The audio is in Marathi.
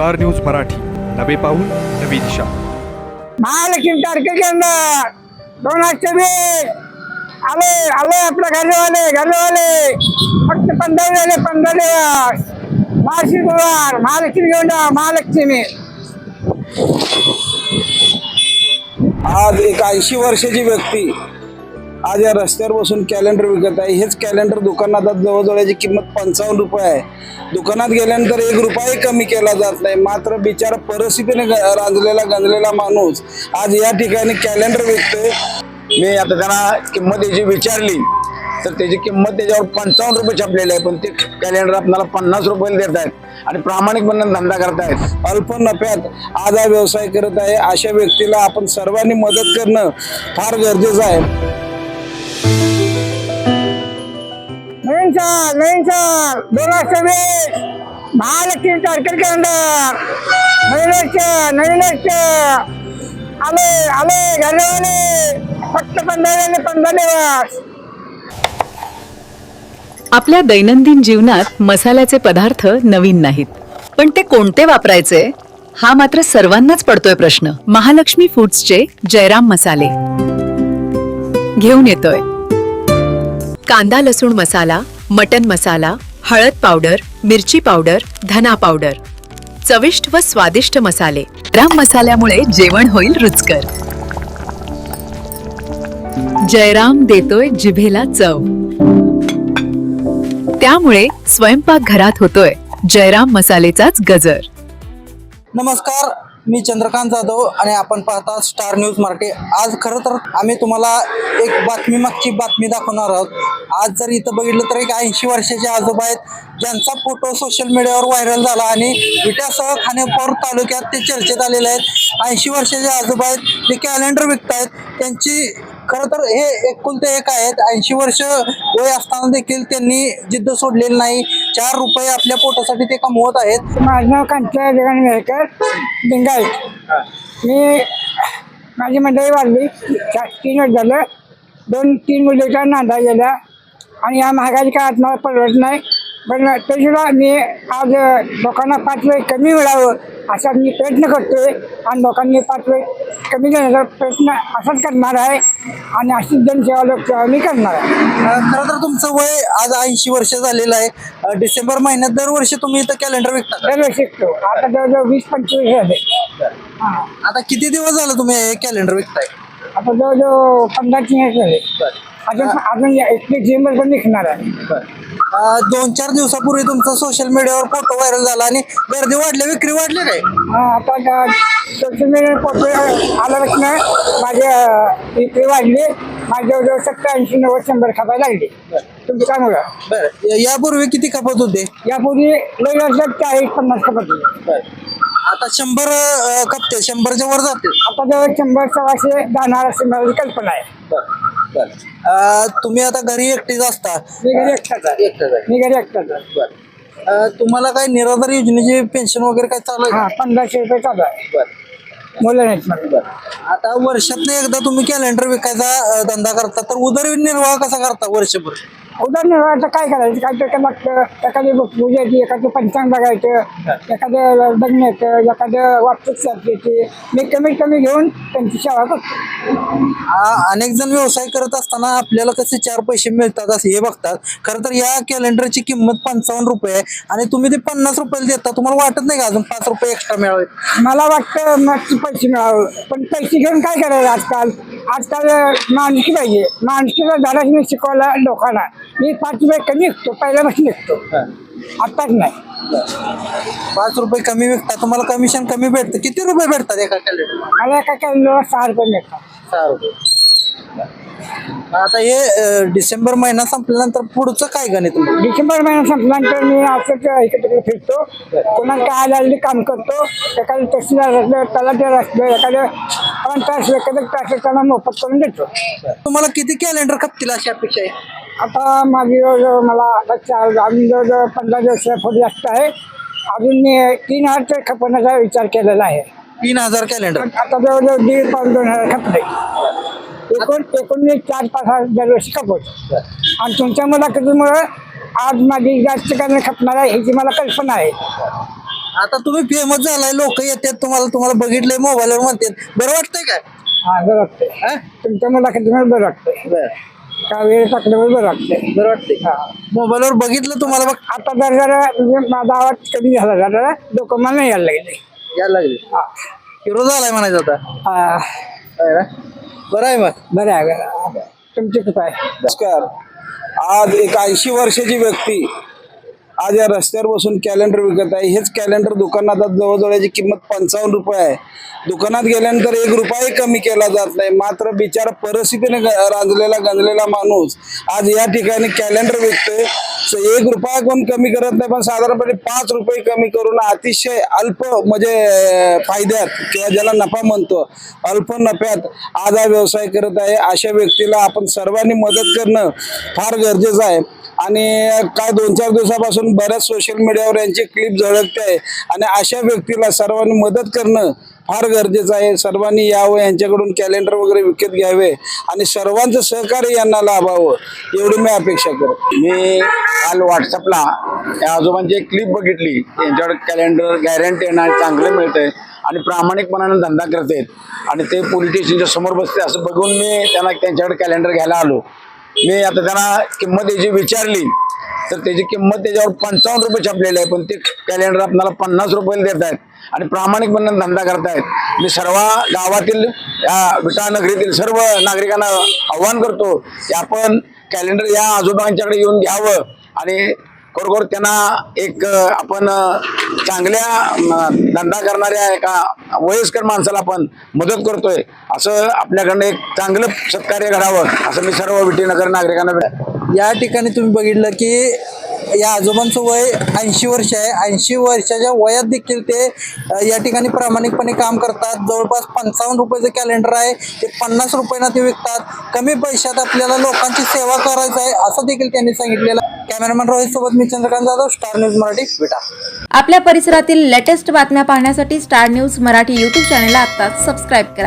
Star news Marathi. नवे पाऊल नवी दिशा. महालक्ष्मी तारखेच्या दोन हजार वीस आले आले आपल्या घरवाले घरवाले. फक्त पंधरा झाले पंधरा दिवस. मार्शी गुरुवार महालक्ष्मी घेऊन जा महालक्ष्मी. आज एक ऐंशी वर्षाची व्यक्ती. आज या रस्त्यावर बसून कॅलेंडर विकत आहे. हेच कॅलेंडर दुकानात आज जवळजवळ याची किंमत पंचावन्न रुपये आहे. दुकानात गेल्यानंतर एक रुपयाही कमी केला जात नाही. मात्र बिचारा परिस्थितीने ग- रांजलेला गंजलेला माणूस आज या ठिकाणी कॅलेंडर विकतोय. मी आता त्यांना किंमत याची विचारली तर त्याची किंमत त्याच्यावर पंचावन्न रुपये छापलेली आहे. पण ते कॅलेंडर आपल्याला पन्नास रुपये देत आहेत आणि प्रामाणिकपणे धंदा करतायत. अल्प नफ्यात आज हा व्यवसाय करत आहे. अशा व्यक्तीला आपण सर्वांनी मदत करणं फार गरजेचं आहे. नवीन साल दोन हजार महालक्ष्मी तारखेच्या नवीन वर्ष नवीन वर्ष आले आले घरवाले फक्त पंधरा पंधरा दिवस आपल्या दैनंदिन जीवनात मसाल्याचे पदार्थ नवीन नाहीत. पण ते कोणते वापरायचे? हा मात्र सर्वांनाच पडतोय प्रश्न. महालक्ष्मी फूड्सचे जयराम मसाले. घेऊन येतोय. कांदा लसूण मसाला मटन मसाला हळद पावडर मिरची पावडर धना पावडर. चविष्ट व स्वादिष्ट मसाले. राम मसाल्यामुळे जेवण होईल रुचकर. जयराम देतोय जिभेला चव. त्यामुळे स्वयंपाक घरात होतोय जयराम मसालेचाच गजर. नमस्कार. मी चंद्रकांत जाधव आणि आपण पाहता स्टार न्यूज मराठी. आज खरं तर आम्ही तुम्हाला एक बातमी मागची बातमी दाखवणार आहोत. आज जर इथं बघितलं तर एक ऐंशी वर्षाचे आजोबा आहेत. ज्यांचा फोटो सोशल मीडियावर व्हायरल झाला आणि विट्यासह खानेपूर तालुक्यात ते चर्चेत आलेले आहेत. ऐंशी वर्षाचे आजोबा आहेत ते कॅलेंडर विकतायत. त्यांची खरं तर हे एकुलते एक आहेत. ऐंशी वर्ष वय असताना देखील त्यांनी जिद्द सोडलेली नाही. चार रुपये आपल्या पोटासाठी ते कमवत आहेत. माझं नाव कांच्या जगन मेहकर लिंगायत मी माझी मंडळी वाढली. तीन वर्ष झालं. दोन तीन मुलीच्या नांदा गेल्या आणि या महागाई काळात मला परवडत नाही. पण तरीसुद्धा मी आज लोकांना पाच वेळ कमी मिळावं असा मी प्रयत्न करतोय. आणि लोकांनी पाच वेळ कमी देण्याचा प्रयत्न असाच करणार आहे. आणि अशीच जनसेवा लोकसेवा मी करणार आहे. खरं तर तुमचं वय आज ऐंशी वर्ष झालेलं आहे. डिसेंबर महिन्यात दरवर्षी तुम्ही इथं कॅलेंडर विकता. दरवर्षी शिकतो आता जवळजवळ वीस पंचवीस झाले हां. आता किती दिवस झालं तुम्ही हे कॅलेंडर विकताय? आता जवळजवळ पंधरा तीन झाले. अजून अजून एकवीस डिसेंबर पण निघणार आहे. दोन चार दिवसापूर्वी तुमचा सोशल मीडियावर फोटो व्हायरल झाला आणि गर्दी वाढली विक्री वाढली काय? हा, आता सोशल मीडिया फोटो आल्यापासून माझे विक्री वाढली माझ्या जवळजवळ सत्तर ऐंशी नव्वद शंभर खापायला लागली. तुमच्यामुळं बरं या- यापूर्वी किती खपत होते? यापूर्वी लई वर्षात चाळीस पन्नास खपत होते. आता शंभर खपते शंभरच्या वर जाते. आता जवळ शंभर सव्वाशे जाणार अशी माझी कल्पना आहे. अ, तुम्ही आता घरी एकटीच असता. मी घरी एकटाच आहे. एकटाच आहे. मी घरी एकटाच आहे. अ, तुम्हाला काय निराधार योजनेची पेन्शन वगैरे काय चालू आहे हा पंधराशे रुपये चालू आहे. बरं. मुलं नाहीत मला आता वर्षात एकदा तुम्ही कॅलेंडर विकायचा अ, धंदा करता तर उदरनिर्वाह कसा करता वर्षभर? उदाहरणार्थ काय करायचं? काय तर लागतं? एखादी पूजाची एखादं पंचांग बघायचं एखादं येतं एखादं वापसाची मी कमीत कमी घेऊन त्यांची सेवा करतो. आ- अनेक जण व्यवसाय करत असताना आपल्याला कसे चार पैसे मिळतात असं हे बघतात. खरं तर या कॅलेंडरची किंमत पंचावन्न रुपये आहे आणि तुम्ही ते पन्नास रुपयाला देता. तुम्हाला वाटत नाही का अजून पाच रुपये एक्स्ट्रा मिळावे? मला वाटतं मग पैसे मिळावं. पण पैसे घेऊन काय करायचं आजकाल? आजकाल माणुसकी पाहिजे. माणुसकीला झाडाच मी शिकवला लोकांना मी पाच रुपये कमी विकतो पहिल्यापासून विकतो. आत्ताच नाही. पाच रुपये कमी विकता तुम्हाला कमिशन कमी भेटतं. किती रुपये भेटतात एका कॅलेंडर मला एका कॅलेंडरला सहा रुपये मिळतात. सहा रुपये. आता हे अ, डिसेंबर महिना संपल्यानंतर पुढचं काय गणित मग? डिसेंबर महिना संपल्यानंतर मी असंच इकडे तिकडे फिरतो. कोणाला काय आलेली काम करतो. एखादं तहसीलदार असलं तलाठीदार असलं एखादं पंच असलं एखादं तास त्यांना मोफत करून देतो. तुम्हाला किती कॅलेंडर खपतील अशी अपेक्षा आहे? आता माझी जवळजवळ मला आता चार अजून जवळजवळ पंधरा दिवस पुढे जास्त आहे अजून मी तीन हजार खपवण्याचा विचार केलेला आहे. तीन हजार कॅलेंडर आता जवळजवळ दीड पाच दोन हजार खपले. एकूण एकूण मी चार पाच हजार दरवर्षी खपवतो. आणि तुमच्या मुलाखतीमुळं आज माझी जास्त करणं खपणार आहे ह्याची मला कल्पना आहे. आता तुम्ही फेमस झालाय लोक येतात तुम्हाला तुम्हाला बघितलंय मोबाईलवर म्हणतात. बरं वाटतंय काय? हा बरं वाटतंय? तुमच्या मुलाखतीमुळे बरं वाटतंय. बरं. का वेळ टाकल्यामुळे बरं वाटतंय. बरं वाटतंय. मोबाईलवर बघितलं तुम्हाला बघ आता जर जरा म्हणजे माझा आवाज कमी झाला जरा डोकं मला नाही यायला लागले. यायला लागले. हा. हिरो झालाय म्हणायचं आता. हा. ना? बरं आहे मग. बरं आहे बरं आहे. तुमची कृपा आहे? नमस्कार. आज एक ऐंशी वर्षाची व्यक्ती आज या रस्त्यावर बसून कॅलेंडर विकत आहे. हेच कॅलेंडर दुकानात आज जवळजवळ याची किंमत पंचावन्न रुपये आहे. दुकानात गेल्यानंतर एक रुपयाही कमी केला जात नाही. मात्र बिचारा परिस्थितीने ग- रांजलेला गंजलेला माणूस आज या ठिकाणी कॅलेंडर विकतोय. सो एक रुपया कोण कमी करत नाही पण साधारणपणे पाच रुपये कमी करून अतिशय अल्प म्हणजे फायद्यात किंवा ज्याला नफा म्हणतो अल्प नफ्यात आज हा व्यवसाय करत आहे. अशा व्यक्तीला आपण सर्वांनी मदत करणं फार गरजेचं आहे. आणि काय दोन चार दिवसापासून बऱ्याच सोशल मीडियावर यांची क्लिप झळकते आहे. आणि अशा व्यक्तीला सर्वांनी मदत करणं फार गरजेचं आहे. सर्वांनी यावं यांच्याकडून कॅलेंडर वगैरे विकत घ्यावे आणि सर्वांचं सहकार्य यांना लाभावं एवढी मी अपेक्षा करतो. मी काल व्हॉट्सअपला या आजोबांची एक क्लिप बघितली. यांच्याकडे कॅलेंडर गॅरंटी येणार चांगलं मिळतंय. आणि प्रामाणिकपणाने धंदा करतात आणि ते पोलिटिशियनच्या समोर बसते असं बघून मी त्यांना त्यांच्याकडे कॅलेंडर घ्यायला आलो. मी आता त्यांना किंमत याची विचारली. तर त्याची किंमत त्याच्यावर पंचावन्न रुपये छापलेली आहे. पण ते कॅलेंडर आपल्याला पन्नास रुपयाला देत आहेत. आणि प्रामाणिकपणे धंदा करतायत. मी सर्व गावातील या विटा नगरीतील सर्व नागरिकांना आव्हान करतो की आपण कॅलेंडर या आजोबांच्याकडे येऊन घ्यावं. आणि खरोखर त्यांना एक आपण चांगल्या धंदा करणाऱ्या एका वयस्कर माणसाला आपण मदत करतोय. असं आपल्याकडनं एक चांगलं सत्कार्य घडावं असं मी सर्व विटीनगर नागरिकांना विनंती या ठिकाणी तुम्ही बघितलं की या आजोबांचं वय ऐंशी वर्ष आहे. ऐंशी वर्षाच्या वयात देखील ते या ठिकाणी प्रामाणिकपणे काम करतात. जवळपास पंचावन्न रुपयाचं कॅलेंडर आहे. ते पन्नास रुपयांना ते विकतात. कमी पैशात आपल्याला लोकांची सेवा करायचं आहे असं देखील त्यांनी सांगितलेलं. कॅमेरामॅन रोहित सोबत मी चंद्रकांत जाधव स्टार न्यूज मराठी विटा. आपल्या परिसरातील लेटेस्ट बातम्या पाहण्यासाठी स्टार न्यूज मराठी यूट्यूब चॅनेलला आता सबस्क्राईब करा.